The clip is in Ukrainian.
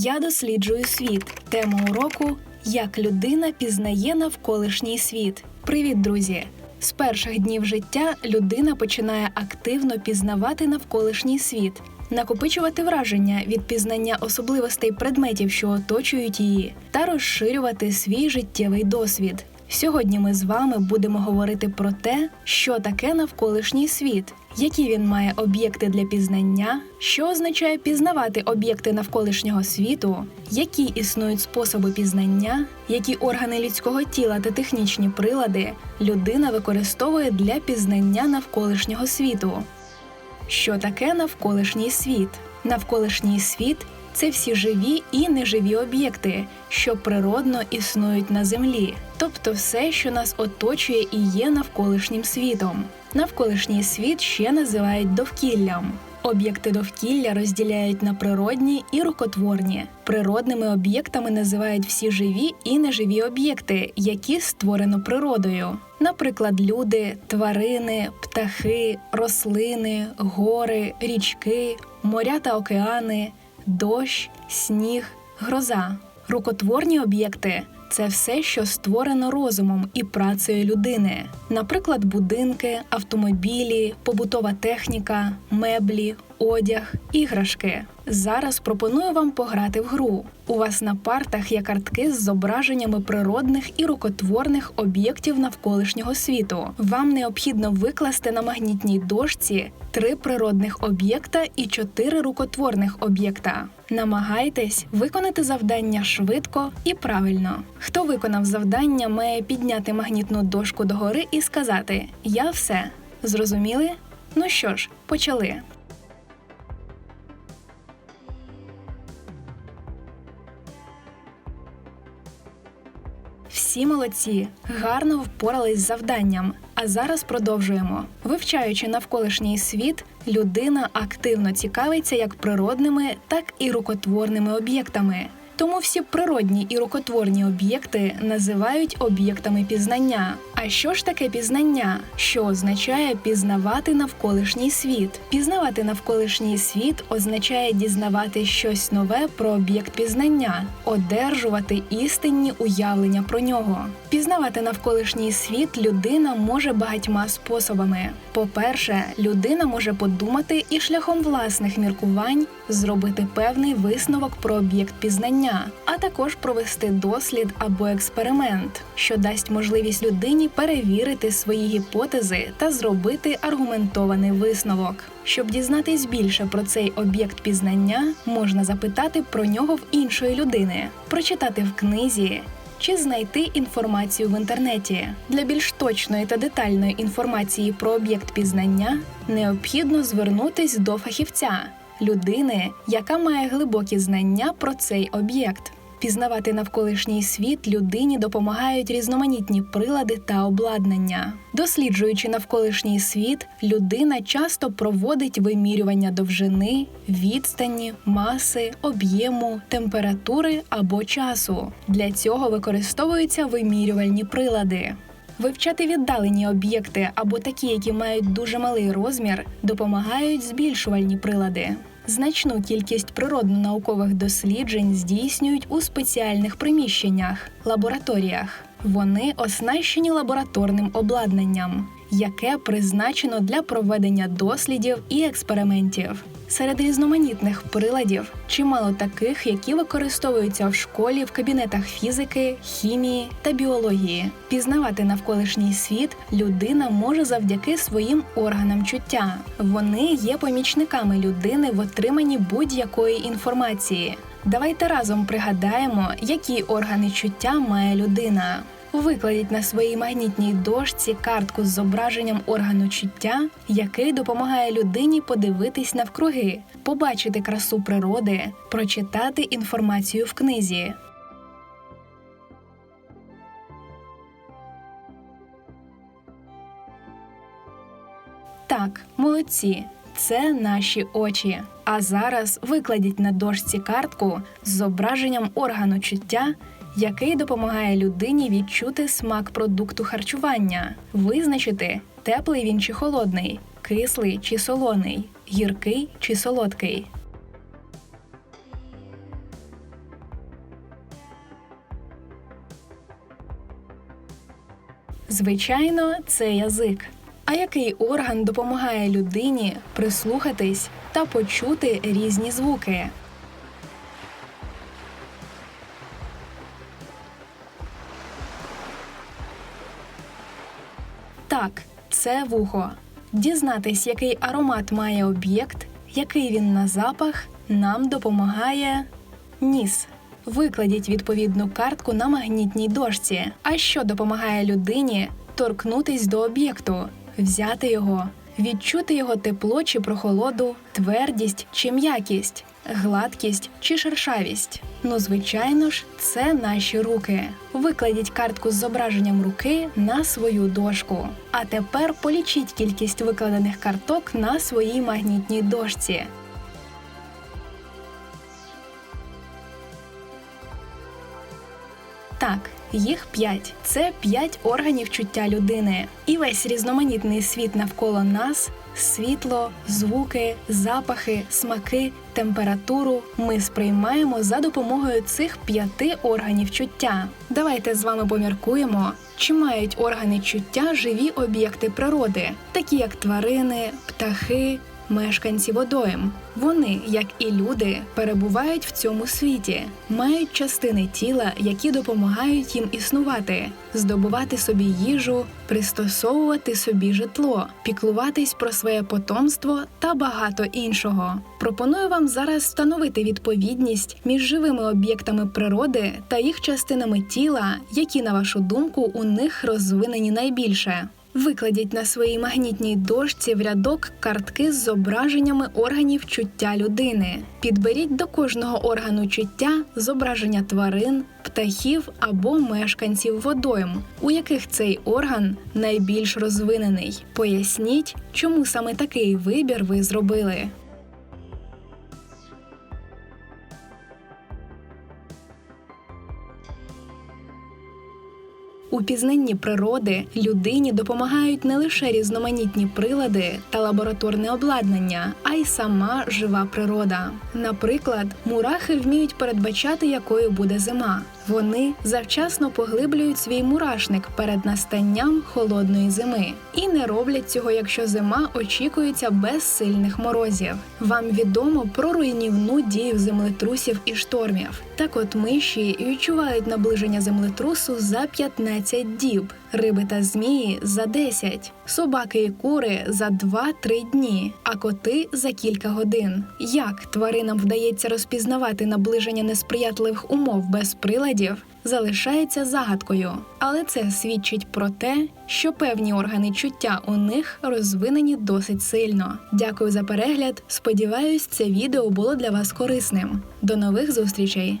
Я досліджую світ. Тема уроку Як людина пізнає навколишній світ. Привіт, друзі! З перших днів життя людина починає активно пізнавати навколишній світ, накопичувати враження від пізнання особливостей предметів, що оточують її, та розширювати свій життєвий досвід. Сьогодні ми з вами будемо говорити про те, що таке навколишній світ, які він має об'єкти для пізнання, що означає пізнавати об'єкти навколишнього світу, які існують способи пізнання, які органи людського тіла та технічні прилади людина використовує для пізнання навколишнього світу. Що таке навколишній світ? Навколишній світ це всі живі і неживі об'єкти, що природно існують на землі, тобто все, що нас оточує і є навколишнім світом. Навколишній світ ще називають довкіллям. Об'єкти довкілля розділяють на природні і рукотворні. Природними об'єктами називають всі живі і неживі об'єкти, які створено природою. Наприклад, люди, тварини, птахи, рослини, гори, річки, моря та океани, дощ, сніг, гроза. Рукотворні об'єкти це все, що створено розумом і працею людини, наприклад, будинки, автомобілі, побутова техніка, меблі, одяг, іграшки. Зараз пропоную вам пограти в гру. У вас на партах є картки з зображеннями природних і рукотворних об'єктів навколишнього світу. Вам необхідно викласти на магнітній дошці три природних об'єкта і чотири рукотворних об'єкта. Намагайтесь виконати завдання швидко і правильно. Хто виконав завдання, має підняти магнітну дошку догори і сказати Я все. Зрозуміли? Ну що ж, почали. Всі молодці, гарно впорались з завданням. А зараз продовжуємо. Вивчаючи навколишній світ, людина активно цікавиться як природними, так і рукотворними об'єктами. Тому всі природні і рукотворні об'єкти називають об'єктами пізнання. А що ж таке пізнання? Що означає пізнавати навколишній світ? Пізнавати навколишній світ означає дізнавати щось нове про об'єкт пізнання, одержувати істинні уявлення про нього. Пізнавати навколишній світ людина може багатьма способами. По-перше, людина може подумати і шляхом власних міркувань зробити певний висновок про об'єкт пізнання, а також провести дослід або експеримент, що дасть можливість людині перевірити свої гіпотези та зробити аргументований висновок. Щоб дізнатись більше про цей об'єкт пізнання, можна запитати про нього в іншої людини, прочитати в книзі. Чи знайти інформацію в інтернеті для більш точної та детальної інформації про об'єкт пізнання необхідно звернутись до фахівця, людини, яка має глибокі знання про цей об'єкт. Пізнавати навколишній світ людині допомагають різноманітні прилади та обладнання. Досліджуючи навколишній світ, людина часто проводить вимірювання довжини, відстані, маси, об'єму, температури або часу. Для цього використовуються вимірювальні прилади. Вивчати віддалені об'єкти або такі, які мають дуже малий розмір, допомагають збільшувальні прилади. Значну кількість природно-наукових досліджень здійснюють у спеціальних приміщеннях лабораторіях. Вони оснащені лабораторним обладнанням, яке призначено для проведення дослідів і експериментів. Серед різноманітних приладів чимало таких, які використовуються в школі в кабінетах фізики, хімії та біології. Пізнавати навколишній світ людина може завдяки своїм органам чуття. Вони є помічниками людини в отриманні будь-якої інформації. Давайте разом пригадаємо, які органи чуття має людина. Викладіть на своїй магнітній дошці картку з зображенням органу чуття, який допомагає людині подивитись навкруги, побачити красу природи, прочитати інформацію в книзі. Так, молодці. Це наші очі. А зараз викладіть на дошці картку з зображенням органу чуття, який допомагає людині відчути смак продукту харчування, визначити теплий він чи холодний, кислий чи солоний, гіркий чи солодкий. Звичайно, це язик. А який орган допомагає людині прислухатись та почути різні звуки? Так, це вухо. Дізнатись, який аромат має об'єкт, який він на запах, нам допомагає ніс. Викладіть відповідну картку на магнітній дошці. А що допомагає людині торкнутись до об'єкту, взяти його, відчути його тепло чи прохолоду, твердість чи м'якість, гладкість чи шершавість. Ну, звичайно ж, це наші руки. Викладіть картку з зображенням руки на свою дошку. А тепер полічіть кількість викладених карток на своїй магнітній дошці. Так, їх п'ять. Це п'ять органів чуття людини. І весь різноманітний світ навколо нас світло, звуки, запахи, смаки, температуру ми сприймаємо за допомогою цих п'яти органів чуття. Давайте з вами поміркуємо, чи мають органи чуття живі об'єкти природи, такі як тварини, птахи, мешканці водойм. Вони, як і люди, перебувають в цьому світі, мають частини тіла, які допомагають їм існувати, здобувати собі їжу, пристосовувати собі житло, піклуватись про своє потомство та багато іншого. Пропоную вам зараз встановити відповідність між живими об'єктами природи та їх частинами тіла, які, на вашу думку, у них розвинені найбільше. Викладіть на своїй магнітній дошці в рядок картки з зображеннями органів чуття людини. Підберіть до кожного органу чуття зображення тварин, птахів або мешканців водойм, у яких цей орган найбільш розвинений. Поясніть, чому саме такий вибір ви зробили. У пізнанні природи людині допомагають не лише різноманітні прилади та лабораторне обладнання, а й сама жива природа. Наприклад, мурахи вміють передбачати, якою буде зима. Вони завчасно поглиблюють свій мурашник перед настанням холодної зими і не роблять цього, якщо зима очікується без сильних морозів. Вам відомо про руйнівну дію землетрусів і штормів. Так от миші відчувають наближення землетрусу за 15 діб, риби та змії за 10, собаки і кури за 2-3 дні, а коти за кілька годин. Як тваринам вдається розпізнавати наближення несприятливих умов без приладів? Залишається загадкою, але це свідчить про те, що певні органи чуття у них розвинені досить сильно. Дякую за перегляд. Сподіваюсь, це відео було для вас корисним. До нових зустрічей!